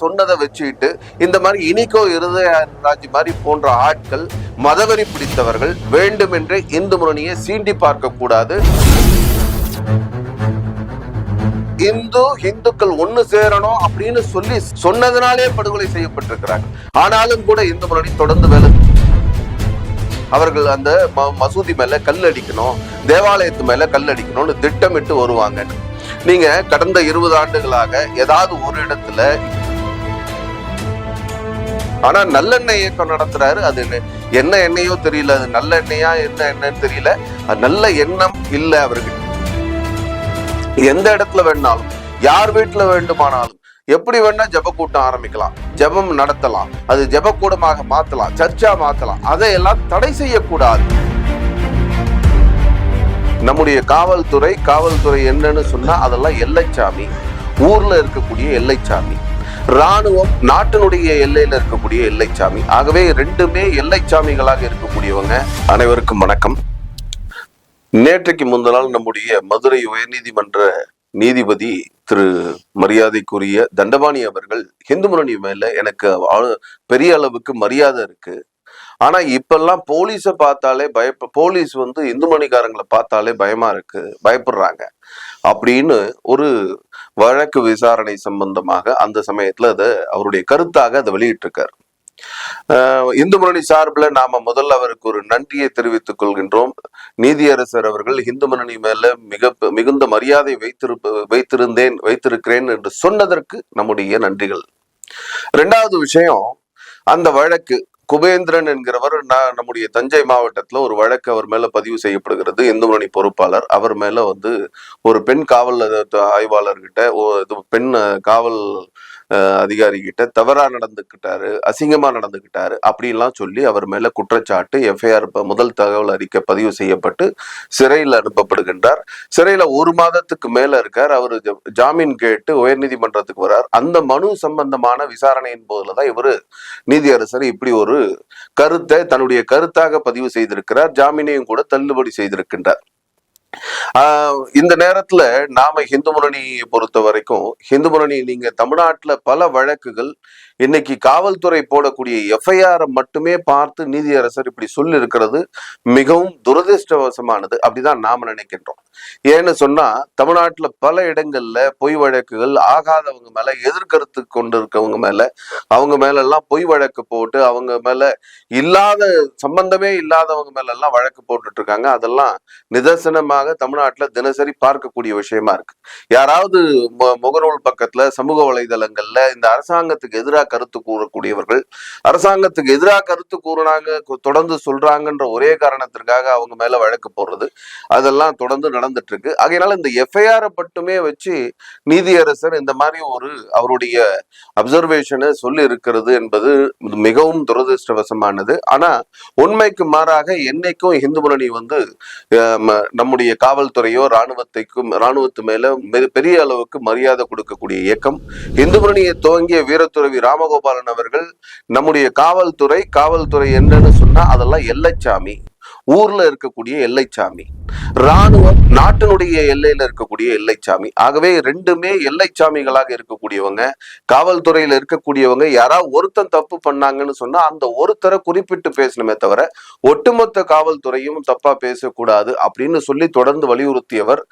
சொன்னதை வச்சுக்கிட்டு இந்த மாதிரி இனிக்கோ இருதயராஜ் மாதிரி போன்ற ஆட்கள் மதவெறி பிடித்தவர்கள் வேண்டுமென்றே இந்து முன்னணியை சீண்டி பார்க்க கூடாது. இந்து இந்துக்கள் ஒண்ணு சேரணும் அப்படின்னு சொல்லி சொன்னதுனாலே படுகொலை செய்யப்பட்டிருக்கிறாங்க. ஆனாலும் கூட இந்து முன்னணி தொடர்ந்து வேலை அவர்கள் அந்த மசூதி மேல கல் அடிக்கணும் தேவாலயத்து மேல கல் அடிக்கணும்னு திட்டமிட்டு வருவாங்க. நீங்க கடந்த இருபது ஆண்டுகளாக ஏதாவது ஒரு இடத்துல ஆனா நல்லெண்ணெய் இயக்கம் நடத்துறாரு. அது என்ன- எண்ணெயோ தெரியல. அது நல்ல எண்ணெயா என்ன எண்ணெய்ன்னு தெரியல. அது நல்ல எண்ணம் இல்லை அவருக்கு. எந்த இடத்துல வேணாலும் யார் வீட்டுல வேண்டுமானாலும் எப்படி வேணா ஜப கூட்டம் ஆரம்பிக்கலாம். ஜெபம் நடத்தலாம். அது ஜப கூடமாக மாத்தலாம். சர்ச்சா மாத்தலாம். அதையெல்லாம் தடை செய்யக்கூடாது. நம்முடைய காவல்துறை காவல்துறை என்னன்னு சொன்னா அதெல்லாம் எல்லைச்சாமி. ஊர்ல இருக்கக்கூடிய எல்லைச்சாமி. ராணுவம் நாட்டினுடைய எல்லையில இருக்கக்கூடிய எல்லைச்சாமி. ஆகவே ரெண்டுமே எல்லைச்சாமிகளாக இருக்கக்கூடியவங்க அனைவருக்கும் வணக்கம். நேற்றைக்கு முந்த நாள் நம்முடைய மதுரை உயர்நீதிமன்ற நீதிபதி திரு மரியாதைக்குரிய தண்டபாணி அவர்கள் ஹிந்து முரணி மேல எனக்கு பெரிய அளவுக்கு மரியாதை இருக்கு. ஆனா இப்பெல்லாம் போலீஸை பார்த்தாலே பயப்ப போலீஸ் வந்து இந்து மணிக்காரங்களை பார்த்தாலே பயமா இருக்கு பயப்படுறாங்க. அப்படின்னு ஒரு வழக்கு விசாரணை சம்பந்தமாக அந்த சமயத்துல அதை அவருடைய கருத்தாக அதை வெளியிட்டிருக்காரு. ஆஹ் இந்து முன்னணி சார்பில் நாம முதல்ல அவருக்கு ஒரு நன்றியை தெரிவித்துக் கொள்கின்றோம். நீதியரசர் அவர்கள் இந்து முன்னணி மேல மிக மிகுந்த மரியாதை வைத்திருப்ப வைத்திருந்தேன் வைத்திருக்கிறேன் என்று சொன்னதற்கு நம்முடைய நன்றிகள். ரெண்டாவது விஷயம் அந்த வழக்கு குபேந்திரன் என்கிறவர் நான் நம்முடைய தஞ்சை மாவட்டத்தில் ஒரு வழக்கு அவர் மேல பதிவு செய்யப்படுகிறது. இந்து பொறுப்பாளர். அவர் மேல வந்து ஒரு பெண் காவல் ஆய்வாளர்கிட்ட ஓ- இது பெண் காவல் அதிகாரி கிட்ட தவறா நடந்துக்கிட்டாரு அசிங்கமா நடந்துக்கிட்டாரு அப்படின்லாம் சொல்லி அவர் மேல குற்றச்சாட்டு எஃப்ஐஆர் முதல் தகவல் அறிக்கை பதிவு செய்யப்பட்டு சிறையில் அனுப்பப்படுகின்றார். சிறையில ஒரு மாதத்துக்கு மேல இருக்கார். அவர் ஜாமீன் கேட்டு உயர்நீதிமன்றத்துக்கு வரார். அந்த மனு சம்பந்தமான விசாரணையின் போதுலதான் இவர் நீதியரசர் இப்படி ஒரு கருத்தை தன்னுடைய கருத்தாக பதிவு செய்திருக்கிறார். ஜாமீனையும் கூட தள்ளுபடி செய்திருக்கின்றார். இந்த நேரத்துல நாம இந்து முன்னணியை பொறுத்த வரைக்கும் இந்து முன்னணி நீங்க தமிழ்நாட்டுல பல வழக்குகள் இன்னைக்கு காவல்துறை போடக்கூடிய எஃப்ஐஆர் மட்டுமே பார்த்து நீதியரசர் இப்படி சொல்லி இருக்கிறது மிகவும் துரதிருஷ்டவசமானது. அப்படிதான் நாம நினைக்கின்றோம். ஏன்னு சொன்னா தமிழ்நாட்டுல பல இடங்கள்ல பொய் வழக்குகள் ஆகாதவங்க மேல எதிர்கருத்து கொண்டு இருக்கவங்க மேல அவங்க மேல எல்லாம் பொய் வழக்கு போட்டு அவங்க மேல இல்லாத சம்பந்தமே இல்லாதவங்க மேல எல்லாம் வழக்கு போட்டுட்டு இருக்காங்க அதெல்லாம் நிதர்சனமாக தமிழ்நாட்டுல தினசரி பார்க்கக்கூடிய விஷயமா இருக்கு. யாராவது முகநூல் பக்கத்துல சமூக வலைதளங்கள்ல இந்த அரசாங்கத்துக்கு எதிராக கருத்து கூறக்கூடியவர்கள் அரசாங்கத்துக்கு எதிராக கருத்து கூறுனாங்க தொடர்ந்து சொல்றாங்கன்ற ஒரே காரணத்திற்காக அவங்க மேல வழக்கு போடுறது அதெல்லாம் தொடர்ந்து நடந்துட்டு இருக்கு ஆகையினால இந்த எஃப்ஐஆர் மட்டுமே வச்சு நீதியரசர் இந்த மாதிரி ஒரு அவருடைய அப்சர்வேஷனை சொல்லி இருக்கிறது என்பது மிகவும் துரதிருஷ்டவசமானது. ஆனா உண்மைக்கு மாறாக என்னைக்கும் இந்து முன்னணி வந்து நம்முடைய நம்முடைய காவல்துறையோ ராணுவத்தைக்கும் ராணுவத்து மேல மிக பெரிய அளவுக்கு மரியாதை கொடுக்கக்கூடிய இயக்கம். இந்துமணியை துவங்கிய வீரத்துறவி ராமகோபாலன் அவர்கள் நம்முடைய காவல்துறை காவல்துறை என்னன்னு சொன்னா அதெல்லாம் எல்லைச்சாமி. ஊர்ல இருக்கக்கூடிய எல்லைச்சாமி ராணுவம் நாட்டினுடைய எல்லையில இருக்கக்கூடிய எல்லைச்சாமி. ஆகவே ரெண்டுமே எல்லைச்சாமிகளாக இருக்கக்கூடியவங்க காவல்துறையில இருக்கக்கூடியவங்க யாராவது ஒருத்தன் தப்பு பண்ணாங்கன்னு சொன்னா அந்த ஒருத்தரை குறிப்பிட்டு பேசணுமே தவிர ஒட்டுமொத்த காவல்துறையும் தப்பா பேசக்கூடாது அப்படின்னு சொல்லி தொடர்ந்து வலியுறுத்தியவர்.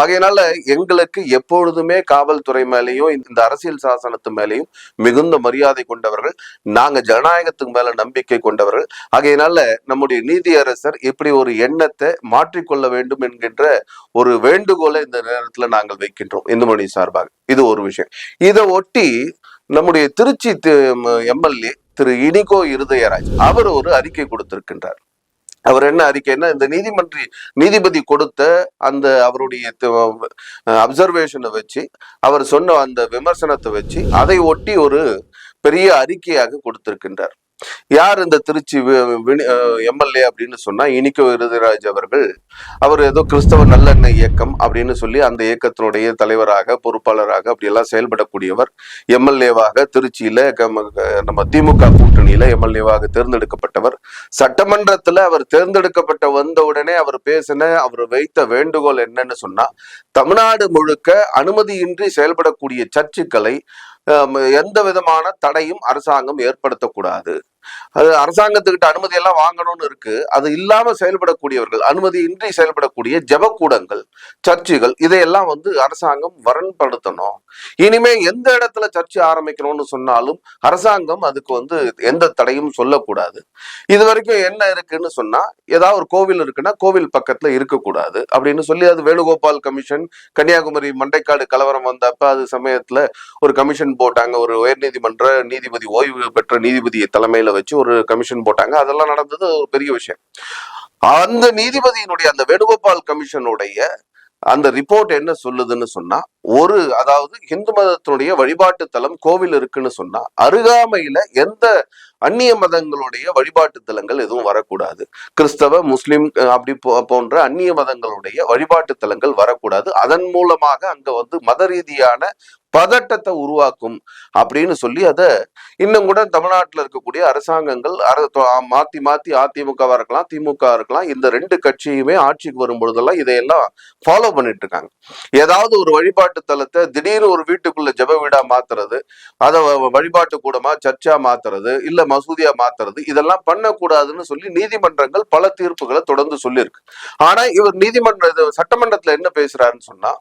ஆகையினால எங்களுக்கு எப்பொழுதுமே காவல்துறை மேலேயும் இந்த அரசியல் சாசனத்து மேலேயும் மிகுந்த மரியாதை கொண்டவர்கள் நாங்க ஜனநாயகத்துக்கு மேல நம்பிக்கை கொண்டவர்கள். ஆகையினால நம்முடைய நீதியரசர் இப்படி ஒரு எண்ணத்தை மாற்றிக்கொள்ள வேண்டும் என்கின்ற ஒரு வேண்டுகோளை இந்த நேரத்தில் நாங்கள் வைக்கின்றோம் இந்துமணி சார்பாக. இது ஒரு விஷயம். இதை ஒட்டி நம்முடைய திருச்சி எம்எல்ஏ திரு இனிகோ இருதயராஜ் அவர் ஒரு அறிக்கை கொடுத்திருக்கின்றார். அவர் என்ன அறிக்கைன்னா இந்த நீதிமன்ற நீதிபதி கொடுத்த அந்த அவருடைய அப்சர்வேஷனை வச்சு அவர் சொன்ன அந்த விமர்சனத்தை வச்சு அதை ஒட்டி ஒரு பெரிய அறிக்கையாக கொடுத்திருக்கின்றார். யார் இந்த திருச்சி எம்எல்ஏ அப்படின்னு சொன்னா இனிக்கோ விருதுராஜ் அவர்கள். அவர் ஏதோ கிறிஸ்தவ நல்லெண்ணெய் இயக்கம் அப்படின்னு சொல்லி அந்த இயக்கத்தினுடைய தலைவராக பொறுப்பாளராக அப்படியெல்லாம் செயல்படக்கூடியவர் எம்எல்ஏவாக திருச்சியில நம்ம திமுக கூட்டணியில எம்எல்ஏவாக தேர்ந்தெடுக்கப்பட்டவர். சட்டமன்றத்துல அவர் தேர்ந்தெடுக்கப்பட்ட வந்த உடனே அவர் பேசின அவர் வைத்த வேண்டுகோள் என்னன்னு சொன்னா தமிழ்நாடு முழுக்க அனுமதியின்றி செயல்படக்கூடிய சர்ச்சுக்களை எந்த விதமான தடையும் அரசாங்கம் ஏற்படுத்தக்கூடாது. அது அரசாங்கத்துக்கிட்ட அனுமதி எல்லாம் வாங்கணும்னு இருக்கு. அது இல்லாம செயல்படக்கூடியவர்கள் அனுமதி இன்றி செயல்படக்கூடிய ஜபக்கூடங்கள் சர்ச்சுகள் இதையெல்லாம் வந்து அரசாங்கம் வரன்படுத்தணும் இனிமே எந்த இடத்துல சர்ச்சு ஆரம்பிக்கணும்னு சொன்னாலும் அரசாங்கம் அதுக்கு வந்து எந்த தடையும் சொல்லக்கூடாது. இது வரைக்கும் என்ன இருக்குன்னு சொன்னா ஏதாவது ஒரு கோவில் இருக்குன்னா கோவில் பக்கத்துல இருக்கக்கூடாது அப்படின்னு சொல்லி அது வேணுகோபால் கமிஷன் கன்னியாகுமரி மண்டைக்காடு கலவரம் வந்தப்ப அது சமயத்துல ஒரு கமிஷன் போட்டாங்க. ஒரு உயர்நீதிமன்ற நீதிபதி ஓய்வு பெற்ற நீதிபதியை தலைமையில வச்சு ஒரு கமிஷன் போட்டாங்க. அதெல்லாம் நடந்தது ஒரு பெரிய விஷயம். அந்த நீதிபதியினுடைய அந்த வேணுகோபால் கமிஷனுடைய அந்த ரிப்போர்ட் என்ன சொல்லுதுன்னு சொன்னா ஒரு அதாவது இந்து மதத்தினுடைய வழிபாட்டு தலம் கோவில் இருக்குன்னு சொன்னா அருகாமையில எந்த அந்நிய மதங்களுடைய வழிபாட்டு தலங்கள் எதுவும் வரக்கூடாது. கிறிஸ்தவ முஸ்லிம் அப்படி போன்ற அந்நிய மதங்களுடைய வழிபாட்டு தலங்கள் வரக்கூடாது. அதன் மூலமாக அங்க வந்து மத ரீதியான பதட்டத்தை உருவாக்கும் அப்படின்னு சொல்லி அதை இன்னும் கூட தமிழ்நாட்டில் இருக்கக்கூடிய அரசாங்கங்கள் அர- மாத்தி மாத்தி அதிமுகவா இருக்கலாம் திமுக இருக்கலாம் இந்த ரெண்டு கட்சியுமே ஆட்சிக்கு வரும் பொழுதெல்லாம் இதையெல்லாம் ஃபாலோ பண்ணிட்டு இருக்காங்க. ஏதாவது ஒரு வழிபாட்டு தலத்தை திடீர்னு ஒரு வீட்டுக்குள்ள ஜெப வீடா மாத்துறது அதை வழிபாட்டு கூடமா சர்ச்சா மாத்துறது இல்ல மசூதியா மாத்துறது இதெல்லாம் பண்ணக்கூடாதுன்னு சொல்லி நீதிமன்றங்கள் பல தீர்ப்புகளை தொடர்ந்து சொல்லியிருக்கு. ஆனா இவர் நீதிமன்ற சட்டமன்றத்துல என்ன பேசுறாருன்னு சொன்னா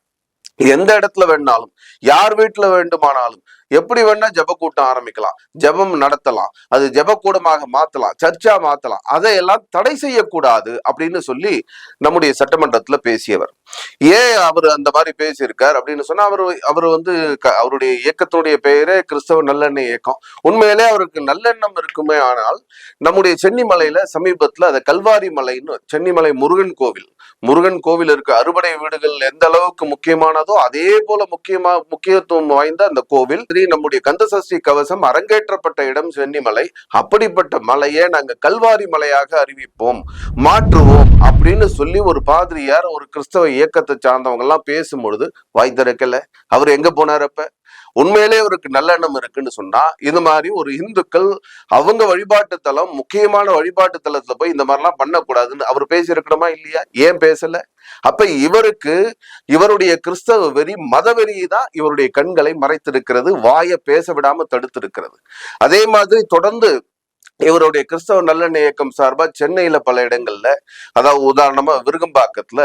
எந்த இடத்துல வேணாலும் யார் வீட்டுல வேண்டுமானாலும் எப்படி வேணா ஜப கூட்டம் ஆரம்பிக்கலாம் ஜெபம் நடத்தலாம் அது ஜப கூடமாக மாத்தலாம் சர்ச்சா மாத்தலாம் அதையெல்லாம் தடை செய்யக்கூடாது அப்படின்னு சொல்லி நம்முடைய சட்டமன்றத்துல பேசியவர். ஏன் அவர் அந்த மாதிரி பேசியிருக்கார் அப்படின்னு சொன்னா அவர் அவர் வந்து க- அவருடைய இயக்கத்தினுடைய பெயரே கிறிஸ்தவ நல்லெண்ணெய் இயக்கம். உண்மையிலே அவருக்கு நல்லெண்ணம் இருக்குமே ஆனால் நம்முடைய சென்னிமலையில சமீபத்துல அதை கல்வாரி மலைன்னு சென்னிமலை முருகன் கோவில் முருகன் கோவில் இருக்கு. அறுபடை வீடுகள் எந்த அளவுக்கு முக்கியமானதோ அதே போல முக்கியமா முக்கியத்துவம் வாய்ந்த அந்த கோவில். ஸ்ரீ நம்முடைய கந்தசஷ்டி கவசம் அரங்கேற்றப்பட்ட இடம் சென்னிமலை. அப்படிப்பட்ட மலையை நாங்க கல்வாரி மலையாக அறிவிப்போம். மாற்றுவோம் அப்படின்னு சொல்லி ஒரு பாதிரியார் ஒரு கிறிஸ்தவ இயக்கத்தை சார்ந்தவங்க எல்லாம் பேசும்பொழுது வாய் திறக்கல. அவர் எங்க போனார் அப்ப? உண்மையிலே அவருக்கு நல்லெண்ணம் இருக்குன்னு சொன்னா இது மாதிரி ஒரு இந்துக்கள் அவங்க வழிபாட்டு தலம் முக்கியமான வழிபாட்டு தலத்துல போய் இந்த மாதிரிலாம் பண்ணக்கூடாதுன்னு அவர் பேசியிருக்கணுமா இல்லையா? ஏன் பேசல? அப்ப இவருக்கு இவருடைய கிறிஸ்தவ வெறி மதவெறி தான் இவருடைய கண்களை மறைத்திருக்கிறது வாயை பேச விடாம தடுத்திருக்கிறது. அதே மாதிரி தொடர்ந்து இவருடைய கிறிஸ்தவ நல்லெண்ணெய் இயக்கம் சார்பாக சென்னையில் பல இடங்கள்ல அதாவது உதாரணமாக விருகம்பாக்கத்தில்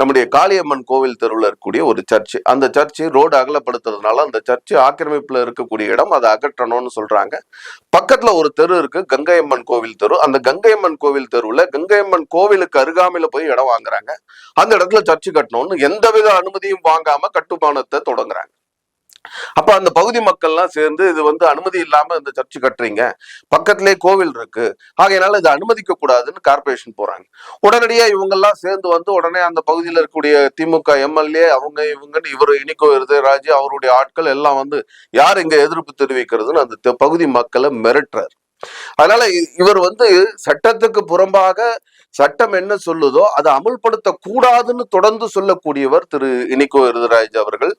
நம்முடைய காளியம்மன் கோவில் தெருவில் இருக்கக்கூடிய ஒரு சர்ச்சு. அந்த சர்ச்சு ரோடு அகலப்படுத்துறதுனால அந்த சர்ச்சு ஆக்கிரமிப்பில் இருக்கக்கூடிய இடம் அதை அகற்றணும்னு சொல்றாங்க. பக்கத்தில் ஒரு தெரு இருக்கு கங்கையம்மன் கோவில் தெரு. அந்த கங்கையம்மன் கோவில் தெருவில் கங்கையம்மன் கோவிலுக்கு அருகாமையில் போய் இடம் வாங்குறாங்க. அந்த இடத்துல சர்ச்சு கட்டணும்னு எந்தவித அனுமதியும் வாங்காம கட்டுமானத்தை தொடங்குறாங்க. அப்ப அந்த பகுதி மக்கள்லாம் சேர்ந்து இது வந்து அனுமதி இல்லாம இந்த சர்ச்சு கட்டுறீங்க. பக்கத்திலே கோவில் இருக்கு. ஆகையினால இதை அனுமதிக்க கூடாதுன்னு கார்பரேஷன் போறாங்க. உடனடியா இவங்க எல்லாம் சேர்ந்து வந்து உடனே அந்த பகுதியில் இருக்கக்கூடிய திமுக எம்எல்ஏ அவங்க இவங்கன்னு இவர் இனிக்கோ ராஜு அவருடைய ஆட்கள் எல்லாம் வந்து யார் இங்க எதிர்ப்பு தெரிவிக்கிறதுன்னு அந்த பகுதி மக்களை மிரட்டுறாரு. அதனால இவர் வந்து சட்டத்துக்கு புறம்பாக சட்டம் என்ன சொல்லுதோ அதை அமுல்படுத்த கூடாதுன்னு தொடர்ந்து சொல்லக்கூடியவர் திரு இனிகோ இருதராஜ் அவர்கள்.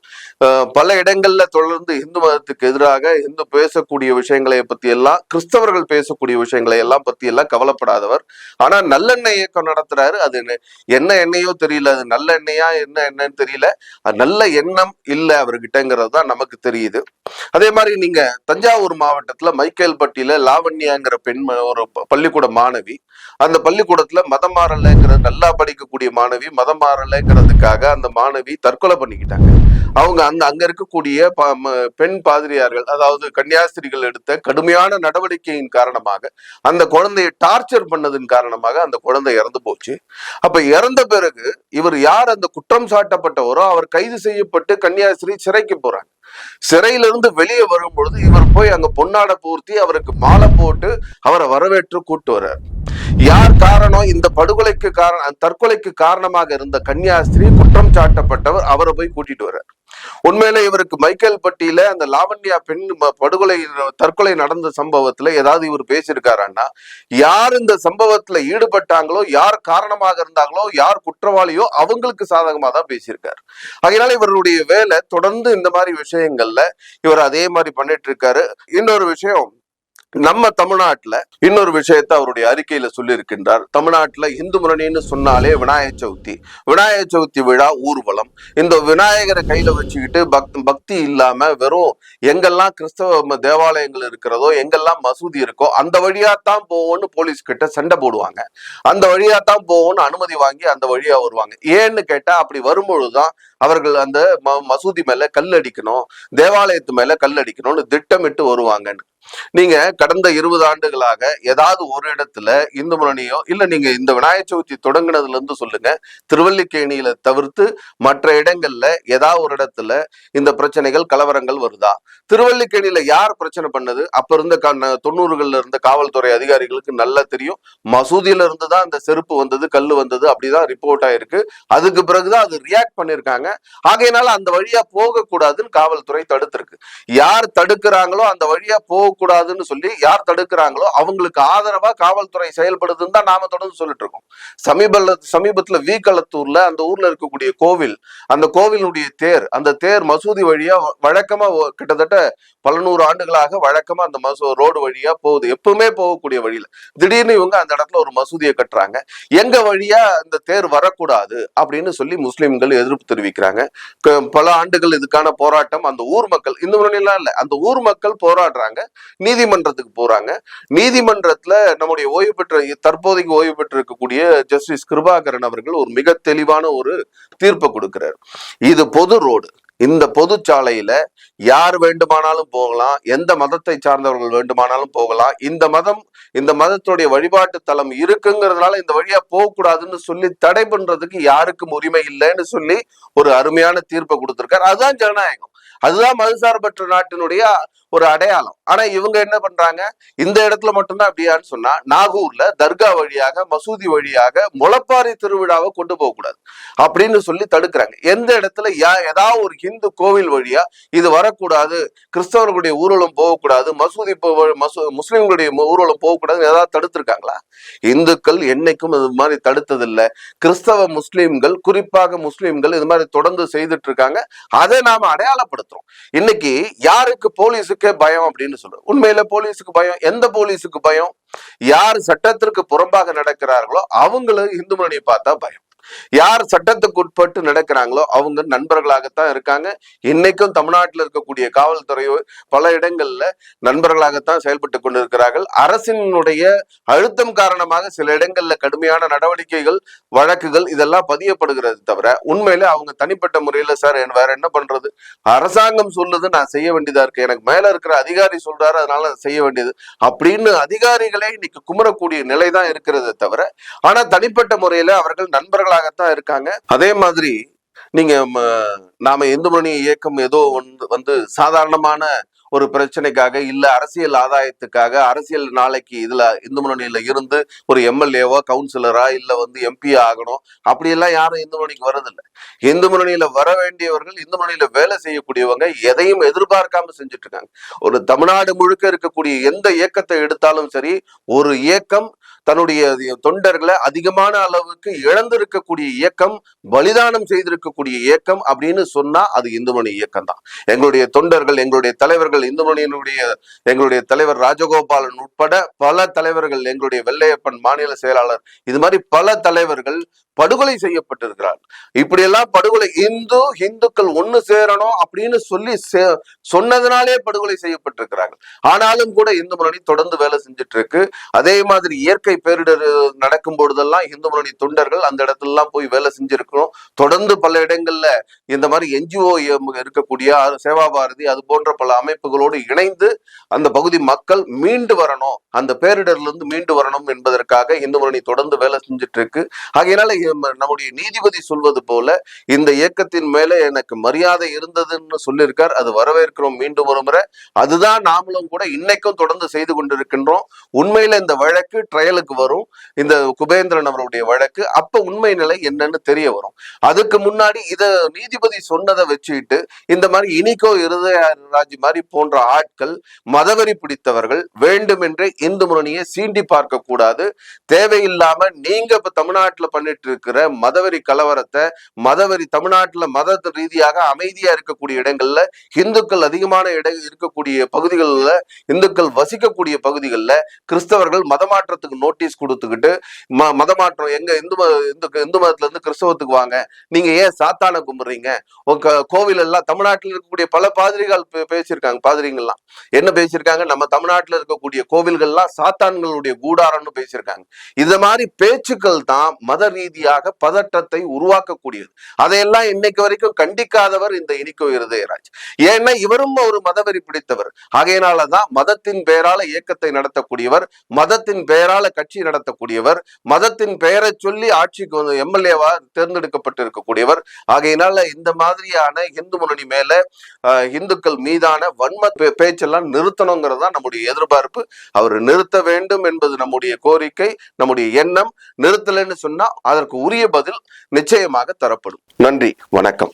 பல இடங்கள்ல தொடர்ந்து இந்து மதத்துக்கு எதிராக இந்து பேசக்கூடிய விஷயங்களை பத்தி எல்லாம் கிறிஸ்தவர்கள் பேசக்கூடிய விஷயங்களை எல்லாம் பத்தி எல்லாம் கவலைப்படாதவர். ஆனா நல்லெண்ணெய் இயக்கம் நடத்துறாரு. அது என்ன- எண்ணெயோ தெரியல. அது நல்ல எண்ணெயா என்ன என்னன்னு தெரியல. நல்ல எண்ணம் இல்லை அவர்கிட்டங்கிறது தான் நமக்கு தெரியுது. அதே மாதிரி நீங்க தஞ்சாவூர் மாவட்டத்துல மைக்கேல்பட்டியில லாவண்யாங்கிற பெண் ஒரு பள்ளிக்கூட மாணவி. அந்த பள்ளிக்கூடத்துல மதம் மாறலைங்கிற நல்லா படிக்கக்கூடிய மாணவி மதம் மாறலைங்கிறதுக்காக அந்த மாணவி தற்கொலை பண்ணிக்கிட்டாங்க. அவங்க அந்த அங்க இருக்கக்கூடிய பெண் பாதிரியார்கள் அதாவது கன்னியாஸ்திரிகள் எடுத்த கடுமையான நடவடிக்கையின் காரணமாக அந்த குழந்தையை டார்ச்சர் பண்ணதன் காரணமாக அந்த குழந்தை இறந்து போச்சு. அப்ப இறந்த பிறகு இவர் யார் அந்த குற்றம் சாட்டப்பட்டவரோ அவர் கைது செய்யப்பட்டு கன்னியாஸ்திரி சிறைக்கு போறாங்க. சிறையிலிருந்து வெளியே வரும் பொழுது இவர் போய் அங்க பொன்னாடை பூர்த்தி அவருக்கு மாலை போட்டு அவரை வரவேற்று கூட்டு வர்றார். யார் காரணம்? இந்த படுகொலைக்கு காரணம் தற்கொலைக்கு காரணமாக இருந்த கன்னியாஸ்திரி குற்றம் சாட்டப்பட்டவர் அவரை போய் கூட்டிட்டு வர்றார். உண்மையில இவருக்கு மைக்கேல் பட்டியில அந்த லாவண்யா பெண் படுகொலை தற்கொலை நடந்த சம்பவத்துல ஏதாவது இவர் பேசியிருக்காரான்னா யார் இந்த சம்பவத்துல ஈடுபட்டாங்களோ யார் காரணமாக இருந்தாங்களோ யார் குற்றவாளியோ அவங்களுக்கு சாதகமாக தான் பேசியிருக்காரு. அதனால இவருடைய வேலை தொடர்ந்து இந்த மாதிரி விஷயங்கள்ல இவர் அதே மாதிரி பண்ணிட்டு இருக்காரு. இன்னொரு விஷயம் நம்ம தமிழ்நாட்டுல இன்னொரு விஷயத்தை அவருடைய அறிக்கையில சொல்லியிருக்கின்றார். தமிழ்நாட்டுல இந்து முரணின்னு சொன்னாலே விநாயகர் சதுர்த்தி. விநாயகர் சதுர்த்தி விழா ஊர்வலம். இந்த விநாயகரை கையில வச்சுக்கிட்டு பக் பக்தி இல்லாம வெறும் எங்கெல்லாம் கிறிஸ்தவ தேவாலயங்கள் இருக்கிறதோ எங்கெல்லாம் மசூதி இருக்கோ அந்த வழியா தான் போவோம்னு போலீஸ் கிட்ட சண்டை போடுவாங்க. அந்த வழியா தான் போவோம்னு அனுமதி வாங்கி அந்த வழியா வருவாங்க. ஏன்னு கேட்டா அப்படி வரும்பொழுதுதான் அவர்கள் அந்த ம- மசூதி மேல கல் அடிக்கணும் தேவாலயத்து மேல கல் அடிக்கணும்னு திட்டமிட்டு வருவாங்கன்னு. நீங்க கடந்த இருபது ஆண்டுகளாக ஏதாவது ஒரு இடத்துல இந்து முன்னணியோ இல்ல நீங்க இந்த விநாயகர் சதுர்த்தி தொடங்கினதுல இருந்து சொல்லுங்க திருவல்லிக்கேணியில தவிர்த்து மற்ற இடங்கள்ல ஏதாவது ஒரு இடத்துல இந்த பிரச்சனைகள் கலவரங்கள் வருதா? திருவல்லிக்கேணியில யார் பிரச்சனை பண்ணது? அப்ப இருந்த தொண்ணூறுகள்ல இருந்த காவல்துறை அதிகாரிகளுக்கு நல்லா தெரியும். மசூதியில இருந்து தான் அந்த செருப்பு வந்தது கல் வந்தது அப்படிதான் ரிப்போர்ட் ஆயிருக்கு. அதுக்கு பிறகுதான் அது ரியாக்ட் பண்ணிருக்காங்க ஆகையினால அந்த வழியா போகக்கூடாதுன்னு காவல்துறை தடுத்திருக்கு. யார் தடுக்கிறாங்களோ அந்த வழியா போகக்கூடாதுன்னு சொல்லி யார் தடுக்கிறாங்களோ அவங்களுக்கு ஆதரவா காவல்துறை செயல்படுதுன்னு தான் நாம தொடர்ந்து சொல்லிட்டு இருக்கோம். சமீப சமீபத்துல வீக்களத்தூர்ல அந்த ஊர்ல இருக்கக்கூடிய கோவில் அந்த கோவிலுடைய தேர் அந்த தேர் மசூதி வழியா வழக்கமா கிட்டத்தட்ட பல நூறு ஆண்டுகளாக வழக்கமா அந்த மசூ ரோடு வழியா போகுது. எப்பவுமே போகக்கூடிய வழியில. திடீர்னு இவங்க அந்த இடத்துல ஒரு மசூதியை கட்டுறாங்க. எங்க வழியா இந்த தேர் வரக்கூடாது அப்படின்னு சொல்லி முஸ்லிம்கள் எதிர்ப்பு தெரிவிக்கிறாங்க. க- பல ஆண்டுகள் இதுக்கான போராட்டம் அந்த ஊர் மக்கள் இந்த முறையெல்லாம் இல்லை அந்த ஊர் மக்கள் போராடுறாங்க. நீதிமன்றத்துக்கு போறாங்க. நீதிமன்றத்துல நம்முடைய ஓய்வு பெற்ற தற்போதைக்கு ஓய்வு பெற்றிருக்கக்கூடிய ஜஸ்டிஸ் கிருபாகரன் அவர்கள் ஒரு மிக தெளிவான ஒரு தீர்ப்பை கொடுக்கிறார். இது பொது ரோடு. இந்த பொது சாலையில யார் வேண்டுமானாலும் போகலாம் எந்த மதத்தை சார்ந்தவர்கள் வேண்டுமானாலும் போகலாம் இந்த மதம் இந்த மதத்துடைய வழிபாட்டு தலம் இருக்குங்கிறதுனால இந்த வழியா போகக்கூடாதுன்னு சொல்லி தடை பண்றதுக்கு யாருக்கும் உரிமை இல்லைன்னு சொல்லி ஒரு அருமையான தீர்ப்பை கொடுத்திருக்காரு. அதுதான் ஜனநாயகம். அதுதான் மதுசார்பற்ற நாட்டினுடைய ஒரு அடையாளம். ஆனா இவங்க என்ன பண்றாங்க? இந்த இடத்துல மட்டும்தான் அப்படியான்னு சொன்னா நாகூர்ல தர்கா வழியாக மசூதி வழியாக முளப்பாரி திருவிழாவை கொண்டு போக கூடாது அப்படின்னு சொல்லி தடுக்கிறாங்க. எந்த இடத்துல யா- ஏதாவது ஒரு இந்து கோவில் வழியா இது வரக்கூடாது கிறிஸ்தவர்களுடைய ஊர்வலம் போகக்கூடாது மசூதி போ- மசூ முஸ்லிம்களுடைய ஊர்வலம் போகக்கூடாது ஏதாவது தடுத்திருக்காங்களா? இந்துக்கள் என்னைக்கும் இது மாதிரி தடுத்ததில்லை. கிறிஸ்தவ முஸ்லிம்கள் குறிப்பாக முஸ்லிம்கள் இது மாதிரி தொடர்ந்து செய்துட்டு இருக்காங்க. அதை நாம அடையாளப்படுத்துறோம். இன்னைக்கு யாருக்கு போலீஸுக்கு பயம் அப்படின்னு சொல்றோம் உண்மையில போலீஸுக்கு பயம் எந்த போலீஸுக்கு பயம்? யார் சட்டத்திற்கு புறம்பாக நடக்கிறார்களோ அவங்களும் இந்து முன்னணியை பார்த்தா பயம். யார் சட்டத்துக்கு உட்பட்டு நடக்கிறாங்களோ அவங்க நண்பர்களாகத்தான் இருக்காங்க. இன்னைக்கும் தமிழ்நாட்டில் இருக்கக்கூடிய காவல்துறை பல இடங்கள்ல நண்பர்களாகத்தான் செயல்பட்டு கொண்டிருக்கிறார்கள். அரசினுடைய அழுத்தம் காரணமாக சில இடங்கள்ல கடுமையான நடவடிக்கைகள் வழக்குகள் இதெல்லாம் பதியப்படுகிறது தவிர உண்மையில அவங்க தனிப்பட்ட முறையில சார் என் வேற என்ன பண்றது? அரசாங்கம் சொல்லுது நான் செய்ய வேண்டியதா இருக்கு. எனக்கு மேல இருக்கிற அதிகாரி சொல்றாரு அதனால செய்ய வேண்டியது. அப்படின்னு அதிகாரிகளே இன்னைக்கு குமரக்கூடிய நிலை தான் இருக்கிறது தவிர ஆனா தனிப்பட்ட முறையில அவர்கள் நண்பர்களாக நண்பர்களாகத்தான் இருக்காங்க. அதே மாதிரி நீங்க நாம இந்து மணி இயக்கம் ஏதோ வந்து வந்து சாதாரணமான ஒரு பிரச்சனைக்காக இல்ல அரசியல் ஆதாயத்துக்காக அரசியல் நாளைக்கு இதுல இந்து முன்னணியில இருந்து ஒரு எம்எல்ஏவோ கவுன்சிலரா இல்ல வந்து எம்பி ஆகணும். அப்படியெல்லாம் யாரும் இந்து முன்னணிக்கு வரதில்லை இந்து முன்னணியில வர வேண்டியவர்கள் இந்து முன்னணியில வேலை செய்யக்கூடியவங்க எதையும் எதிர்பார்க்காம செஞ்சுட்டு இருக்காங்க ஒரு தமிழ்நாடு முழுக்க இருக்கக்கூடிய எந்த இயக்கத்தை எடுத்தாலும் சரி ஒரு இயக்கம் தன்னுடைய தொண்டர்களை அதிகமான அளவுக்கு இழந்திருக்கக்கூடிய இயக்கம் பலிதானம் செய்திருக்கக்கூடிய இயக்கம் அப்படின்னு சொன்னா அது இந்து மணி இயக்கம் தான் எங்களுடைய தொண்டர்கள் எங்களுடைய தலைவர்கள் தலைவர்கள் இந்து மணியினுடைய எங்களுடைய தலைவர் ராஜகோபாலன் உட்பட பல தலைவர்கள் எங்களுடைய வெள்ளையப்பன் மாநில செயலாளர் இது மாதிரி பல தலைவர்கள் படுகொலை செய்யப்பட்டிருக்கிறார். இப்படியெல்லாம் படுகொலை இந்து இந்துக்கள் ஒண்ணு சேரணும் அப்படின்னு சொல்லி சொன்னதுனாலே படுகொலை செய்யப்பட்டிருக்கிறார்கள். ஆனாலும் கூட இந்து முன்னணி தொடர்ந்து வேலை செஞ்சுட்டு இருக்கு அதே மாதிரி இயற்கை பேரிடர் நடக்கும் பொழுதெல்லாம் இந்து முன்னணி தொண்டர்கள் அந்த இடத்துலலாம் போய் வேலை செஞ்சிருக்கிறோம் தொடர்ந்து பல இடங்கள்ல இந்த மாதிரி என்ஜிஓ இருக்கக்கூடிய சேவா பாரதி அது போன்ற பல அமைப்புகளோடு இணைந்து அந்த பகுதி மக்கள் மீண்டு வரணும். அந்த பேரிடர்லேருந்து மீண்டு வரணும் என்பதற்காக இந்து முன்னணி தொடர்ந்து வேலை செஞ்சுட்டு இருக்கு ஆகையினால நம்முடைய நீதிபதி சொல்வது போல இந்த இயக்கத்தின் மேல எனக்கு மரியாதை இருந்ததுன்னு சொல்லியிருக்கார். அது வரவேற்கிறோம் மீண்டும் ஒரு முறை அதுதான் நாமளும் கூட இன்னைக்கும் தொடர்ந்து செய்து கொண்டிருக்கின்றோம். உண்மையில இந்த வழக்கு ட்ரையலுக்கு வரும். இந்த குபேந்திரன் அவருடைய வழக்கு. அப்ப உண்மை நிலை என்னன்னு தெரிய வரும். அதுக்கு முன்னாடி இத நீதிபதி சொன்னதை வச்சுக்கிட்டு இந்த மாதிரி இனிக்கோ இருதயராஜ் மாதிரி போன்ற ஆட்கள் மதவெறி பிடித்தவர்கள் வேண்டுமென்றே இந்து முன்னணியை சீண்டி பார்க்க கூடாது. தேவையில்லாம நீங்க இப்ப தமிழ்நாட்டுல பண்ணிட்டு இருக்கிற மதவெறி கலவரத்தை மதவெறி தமிழ்நாட்டுல மத ரீதியாக அமைதியா இருக்கக்கூடிய இடங்கள்ல இந்துக்கள் அதிகமான இட இருக்கக்கூடிய பகுதிகளில் இந்துக்கள் வசிக்கக்கூடிய பகுதிகளில் கிறிஸ்தவர்கள் மதமாற்றத்துக்கு நோட்டீஸ் கொடுத்துக்கிட்டு ம மதமாற்றம் எங்க இந்து இந்து இந்து மதத்துல இருந்து கிறிஸ்தவத்துக்கு வாங்க. நீங்க ஏன் சாத்தான கும்பிடுறீங்க? உங்க கோவில் எல்லாம் தமிழ்நாட்டில் இருக்கக்கூடிய பல பாதிரிகள் பேசியிருக்காங்க. பாதிரிங்கள்லாம் என்ன பேசியிருக்காங்க? நம்ம தமிழ்நாட்டில் இருக்கக்கூடிய கோவில்கள்லாம் சாத்தான்களுடைய கூடாரம்னு பேசியிருக்காங்க. இந்த மாதிரி பேச்சுக்கள் தான் மத ரீதியாக பதட்டத்தை உருவாக்கக்கூடியது. அதையெல்லாம் இன்னைக்கு வரைக்கும் கண்டிக்காதவர் இந்த இனிக்கோ இருதயராஜ் ஏன்னா இவரும் ஒரு மதவெறி பிடித்தவர். ஆகையினாலதான் மதத்தின் பெயரால இயக்கத்தை நடத்தக்கூடியவர் மதத்தின் பெயரால கட்சி நடத்தக்கூடியவர் மதத்தின் பெயரை சொல்லி ஆட்சிக்கு வந்து எம்எல்ஏவா தேர்ந்தெடுக்கப்பட்டு இருக்கக்கூடியவர் ஆகையினால இந்த மாதிரியான இந்து முன்னணி மேல இந்துக்கள் மீதான வன்ம பே- பேச்செல்லாம் நிறுத்தணுங்கிறது தான் நம்முடைய எதிர்பார்ப்பு. அவர் நிறுத்த வேண்டும் என்பது நம்முடைய கோரிக்கை நம்முடைய எண்ணம். நிறுத்தலைன்னு சொன்னா அதற்கு உரிய பதில் நிச்சயமாக தரப்படும். நன்றி வணக்கம்.